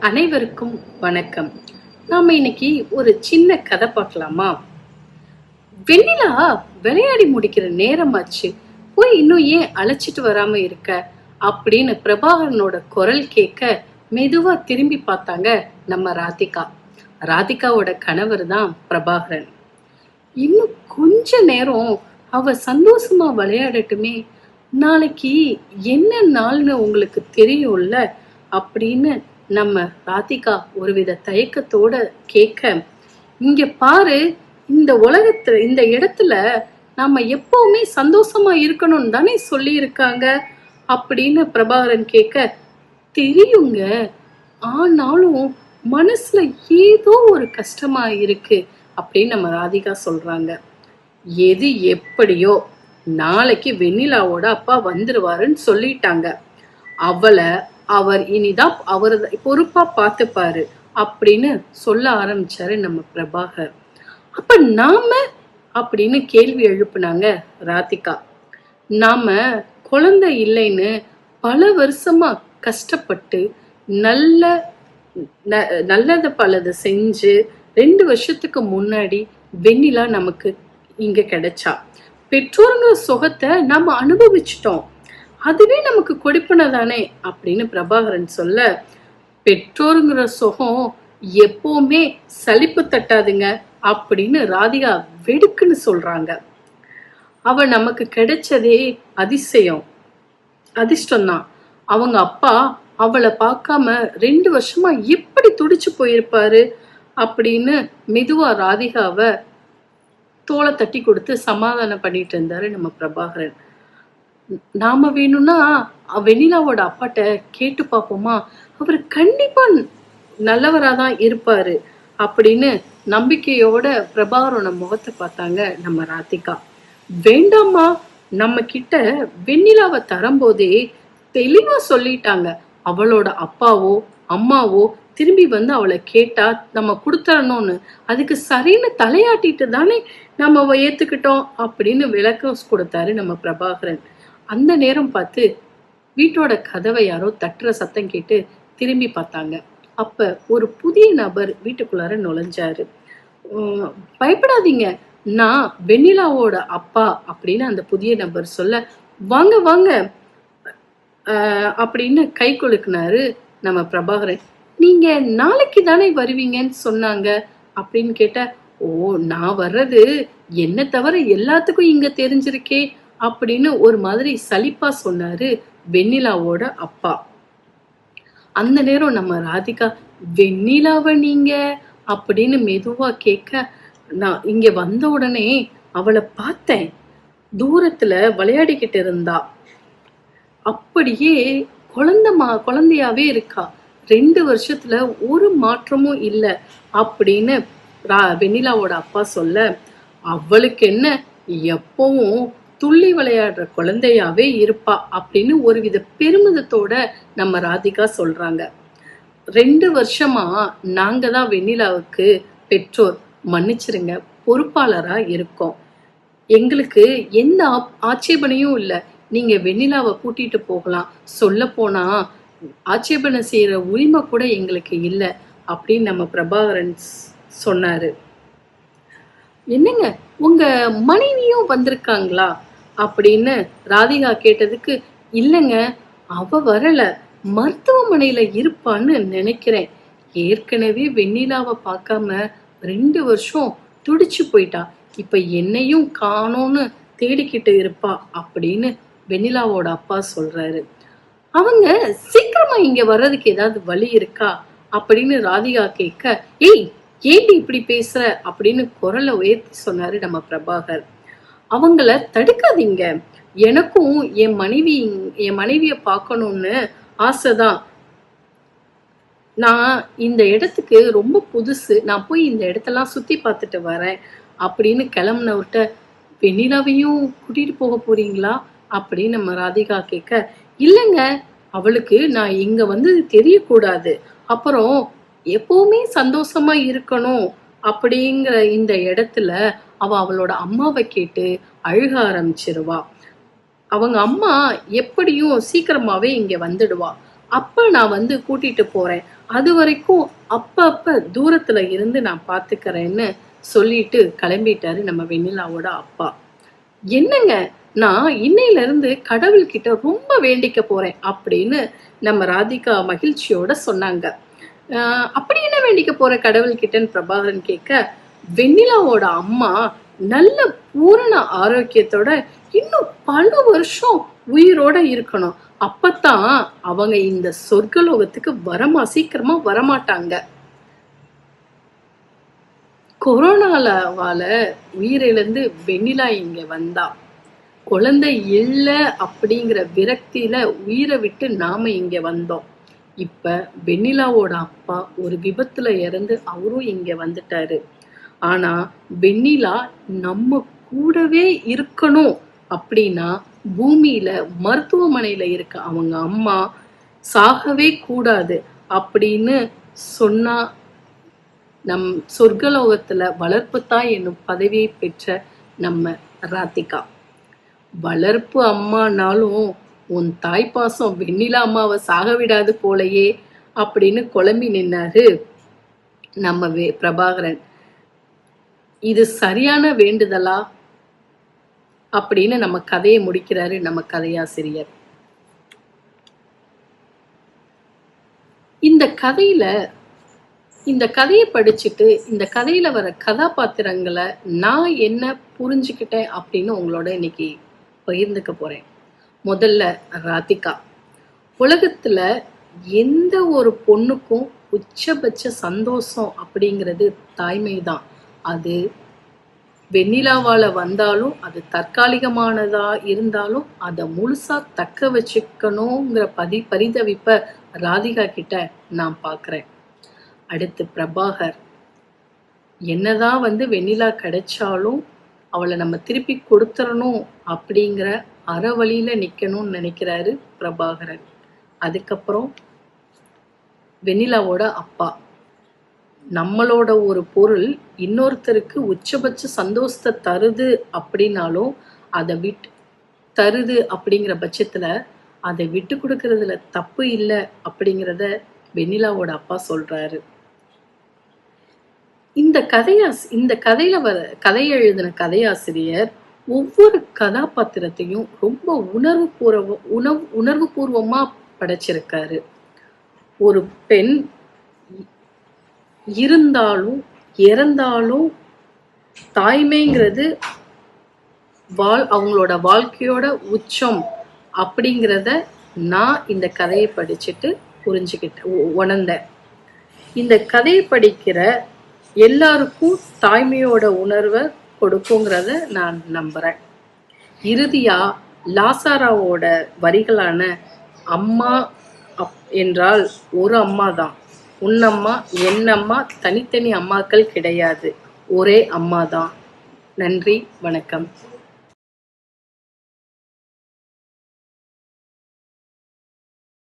அனைவருக்கும் வணக்கம். நாம இன்னைக்கு ஒரு சின்ன கதை பார்க்கலாமா? வெண்ணிலா விளையாடி முடிக்கிற நேரமாச்சு. போய் இன்னும் ஏன் அழைச்சிட்டு வராம இருக்க? அப்படின்னு பிரபாகரனோட குரல் கேட்க மெதுவா திரும்பி பார்த்தாங்க நம்ம ராதிகா. ராதிகாவோட கணவர் தான் பிரபாகரன். இன்னும் கொஞ்ச நேரம் அவ சந்தோஷமா விளையாடட்டுமே. நாளைக்கு என்ன நாள்னு உங்களுக்கு தெரியும்ல? அப்படின்னு நம்ம ராதிகா ஒருவித தயக்கத்தோட கேட்க இங்க பாரு இந்த உலகத்துல இந்த இடத்துல நாம எப்பவுமே சந்தோஷமா இருக்கணும்னு தானே சொல்லி இருக்காங்க அப்படின்னு பிரபாகரன் கேட்க தெரியுங்க ஆனாலும் மனசுல ஏதோ ஒரு கஷ்டமா இருக்கு அப்படின்னு நம்ம ராதிகா சொல்றாங்க. எது எப்படியோ நாளைக்கு வெண்ணிலாவோட அப்பா வந்துருவாருன்னு சொல்லிட்டாங்க. அவளை அவர் இனிதான் அவர் பொறுப்பா பார்த்துப்பாரு அப்படின்னு சொல்ல ஆரம்பிச்சாரு நம்ம பிரபாகர். அப்ப நாம அப்படின்னு கேள்வி எழுப்புனாங்க ராதிகா. நாம குழந்தை இல்லைன்னு பல வருஷமா கஷ்டப்பட்டு நல்ல ந- நல்லது செஞ்சு ரெண்டு வருஷத்துக்கு முன்னாடி வெண்ணிலா நமக்கு இங்க கிடைச்சா. பெற்றோருங்கிற சுகத்தை நம்ம அனுபவிச்சிட்டோம். அதுவே நமக்கு கொடுப்பன தானே அப்படின்னு பிரபாகரன் சொல்ல பெற்றோருங்கிற சுகம் எப்பவுமே சலிப்பு தட்டாதுங்க அப்படின்னு ராதிகா வெடுக்குன்னு சொல்றாங்க. அவ நமக்கு கிடைச்சதே அதிசயம் அதிர்ஷ்டம்தான். அவங்க அப்பா அவளை பார்க்காம ரெண்டு வருஷமா எப்படி துடிச்சு போயிருப்பாரு அப்படின்னு மெதுவா ராதிகாவை தோலை தட்டி கொடுத்து சமாதானம் பண்ணிட்டு இருந்தாரு நம்ம பிரபாகரன். நாம வேணும்னா வெண்ணிலாவோட அப்பாட்ட கேட்டு பார்ப்போமா? அவர் கண்டிப்பா நல்லவரா தான் இருப்பாரு அப்படின்னு நம்பிக்கையோட பிரபாகரோட முகத்தை பார்த்தாங்க நம்ம ராதிகா. வேண்டாம்மா நம்ம கிட்ட வெண்ணிலாவை தரும்போதே தெளிவா சொல்லிட்டாங்க. அவளோட அப்பாவோ அம்மாவோ திரும்பி வந்து அவளை கேட்டா நம்ம கொடுத்துடணும்னு அதுக்கு சரின்னு தலையாட்டிட்டு தானே நம்ம ஏத்துக்கிட்டோம் அப்படின்னு விளக்கம் கொடுத்தாரு நம்ம பிரபாகரன். அந்த நேரம் பார்த்து வீட்டோட கதவை யாரோ தட்டுற சத்தம் கேட்டு திரும்பி பார்த்தாங்க. அப்ப ஒரு புதிய நபர் வீட்டுக்குள்ளார நுழைஞ்சாரு. பயப்படாதீங்க. நான் வெண்ணிலாவோட அப்பா அப்படின்னு அந்த புதிய நபர் சொல்ல வாங்க வாங்க. ஆஹ் அப்படின்னு கை கொழுக்குனாரு நம்ம பிரபாகரன். நீங்க நாளைக்கு தானே வருவீங்கன்னு சொன்னாங்க அப்படின்னு கேட்ட ஓ நான் வர்றது என்ன தவிர எல்லாத்துக்கும் இங்க தெரிஞ்சிருக்கே அப்படின்னு ஒரு மாதிரி சலிப்பா சொன்னாரு வெண்ணிலாவோட அப்பா. அந்த நேரம் நம்ம ராதிகா வெண்ணிலாவை நீங்க? அப்படின்னு மெதுவா கேட்க நான் இங்க வந்த உடனே அவளை பார்த்தேன். தூரத்துல விளையாடிக்கிட்டு இருந்தா. அப்படியே குழந்தை மா குழந்தையாவே இருக்கா. ரெண்டு வருஷத்துல ஒரு மாற்றமும் இல்லை. அப்படின்னு ரா- வெண்ணிலாவோட அப்பா சொல்ல அவளுக்கு என்ன? எப்பவும் துள்ளி விளையாடுற குழந்தையாவே இருப்பா அப்படின்னு ஒருவித பெருமிதத்தோட நம்ம ராதிகா சொல்றாங்க. ரெண்டு வருஷமா நாங்க தான் வெண்ணிலாவுக்கு பெற்றோர். மன்னிச்சிருங்க பொறுப்பாளரா இருக்கோம். எங்களுக்கு எந்த ஆட்சேபனையும் இல்லை. நீங்க வெண்ணிலாவை கூட்டிட்டு போகலாம். சொல்ல போனா ஆட்சேபனை செய்யற உரிமை கூட எங்களுக்கு இல்லை அப்படின்னு நம்ம பிரபாகரன் சொன்னாரு. என்னங்க உங்க மனைவியும் வந்திருக்காங்களா? அப்படின்னு ராதிகா கேட்டதுக்கு இல்லைங்க அவ வரல. மருத்துவமனையில இருப்பான்னு நினைக்கிறேன். ஏற்கனவே வெண்ணிலாவை பார்க்காம ரெண்டு வருஷம் துடிச்சு போயிட்டா. இப்ப என்னையும் காணோன்னு தேடிக்கிட்டு இருப்பா அப்படின்னு வெண்ணிலாவோட அப்பா சொல்றாரு. அவங்க சீக்கிரமா இங்க வர்றதுக்கு ஏதாவது வழி இருக்கா? அப்படின்னு ராதிகா கேட்க ஏய் ஏண்டி இப்படி பேசுற? அப்படின்னு குரலை உயர்த்தி சொன்னாரு நம்ம பிரபாகர். அவங்கள தடுக்காதீங்க. எனக்கும் என் மனைவி என் மனைவிய பார்க்கணும்னு ஆசைதான். நான் இந்த இடத்துக்கு ரொம்ப புதுசு. நான் போய் இந்த இடத்தெல்லாம் சுத்தி பார்த்துட்டு வரேன். அப்படின்னு கிளம்புனவர்கிட்ட வெண்ணிலாவையும் கூட்டிட்டு போக போறீங்களா? அப்படின்னு நம்ம ராதிகா கேட்க இல்லைங்க. அவளுக்கு நான் இங்க வந்து தெரியக்கூடாது. அப்புறம் எப்பவுமே சந்தோஷமா இருக்கணும். அப்படிங்கிற இந்த இடத்துல அவ அவளோட அம்மாவை கேட்டு அழுக ஆரம்பிச்சிருவா. அவங்க அம்மா எப்படியும் சீக்கிரமாவே இங்க வந்துடுவா. அப்ப நான் வந்து கூட்டிட்டு போறேன். அது வரைக்கும் அப்பப்ப தூரத்துல இருந்து நான் பாத்துக்கிறேன்னு சொல்லிட்டு கிளம்பிட்டாரு நம்ம வெண்ணிலாவோட அப்பா. என்னங்க? நான் இன்னையில இருந்து கடவுள்கிட்ட ரொம்ப வேண்டிக்க போறேன் அப்படின்னு நம்ம ராதிகா மகிழ்ச்சியோட சொன்னாங்க. அப்படி என்ன வேண்டிக்க போற கடவுள்கிட்டன்னு பிரபாகரன் கேட்க வெண்ணிலாவோட அம்மா நல்ல பூரண ஆரோக்கியத்தோட இன்னும் பல வருஷம் உயிரோட இருக்கணும். அப்பத்தான் அவங்க இந்த சொர்க்கலோகத்துக்கு வரமா சீக்கிரமா வரமாட்டாங்க. கொரோனாவால உயிரிழந்து வெண்ணிலா இங்க வந்தா. குழந்தை இல்ல அப்படிங்கிற விரக்தியில உயிரை விட்டு நாம இங்க வந்தோம். இப்ப வெண்ணிலாவோட அப்பா ஒரு விபத்துல இறந்து அவரும் இங்க வந்துட்டாரு. ஆனா வெண்ணிலா நம்ம கூடவே இருக்கணும் அப்படின்னா பூமியில மருத்துவமனையில இருக்க அவங்க அம்மா சாகவே கூடாது அப்படின்னு சொன்னா நம் சொர்க்கலோகத்துல வளர்ப்பு தாய் என்னும் பதவியை பெற்ற நம்ம ராதிகா. வளர்ப்பு அம்மானாலும் உன் தாய் பாசம் வெண்ணிலா அம்மாவை சாக விடாது போலயே அப்படின்னு குழம்பி நின்னாரு நம்ம வே பிரபாகரன். இது சரியான வேண்டுதலா? அப்படின்னு நம்ம கதையை முடிக்கிறாரு நம்ம கதையாசிரியர். இந்த கதையில இந்த கதையை படிச்சுட்டு இந்த கதையில வர கதாபாத்திரங்களை நான் என்ன புரிஞ்சுக்கிட்டேன் அப்படின்னு உங்களோட இன்னைக்கு பகிர்ந்துக்க போறேன். முதல்ல ராதிகா. உலகத்துல எந்த ஒரு பொண்ணுக்கும் உச்சபட்ச சந்தோஷம் அப்படிங்கிறது தாய்மை தான் அது வெண்ணிலாவால வந்தாலும் அது தற்காலிகமானதா இருந்தாலும் அதை முழுசா தக்க வச்சுக்கணுங்கிற பதி பரிதவிப்ப ராதிகா கிட்ட நான் பார்க்குறேன் அடுத்து பிரபாகர். என்னதான் வந்து வெண்ணிலா கிடைச்சாலும் அவளை நம்ம திருப்பி கொடுத்துடணும் அப்படிங்கிற அறவழியில நிக்கணும்னு நினைக்கிறாரு பிரபாகரன். அதுக்கப்புறம் வெண்ணிலாவோட அப்பா. நம்மளோட ஒரு பொருள் இன்னொருத்தருக்கு உச்சபட்ச சந்தோஷத்தை தருது அப்படின்னாலும் அதை விட்டு தருது அப்படிங்கிற பட்சத்துல அதை விட்டு கொடுக்கறதுல தப்பு இல்லை அப்படிங்கிறத வெண்ணிலாவோட அப்பா சொல்றாரு. இந்த கதையாஸ் இந்த கதையில வர கதையை எழுதின கதையாசிரியர் ஒவ்வொரு கதாபாத்திரத்தையும் ரொம்ப உணர்வு பூர்வ உணவு உணர்வு பூர்வமா படைச்சிருக்காரு. ஒரு பெண் இருந்தாலும் இறந்தாலும் தாய்மைங்கிறது வாழ் அவங்களோட வாழ்க்கையோட உச்சம் அப்படிங்கிறத நான் இந்த கதையை படிச்சுட்டு புரிஞ்சுக்கிட்டேன் உணர்ந்தேன். இந்த கதையை படிக்கிற எல்லாருக்கும் தாய்மையோட உணர்வை கொடுக்குங்கிறத நான் நம்புறேன். இறுதியா லாசாராவோட வரிகளான அம்மா அப் என்றால் ஒரு அம்மா தான். உன்னம்மா என்னம்மா தனித்தனி அம்மாக்கள் கிடையாது. ஒரே அம்மா தான். நன்றி வணக்கம்.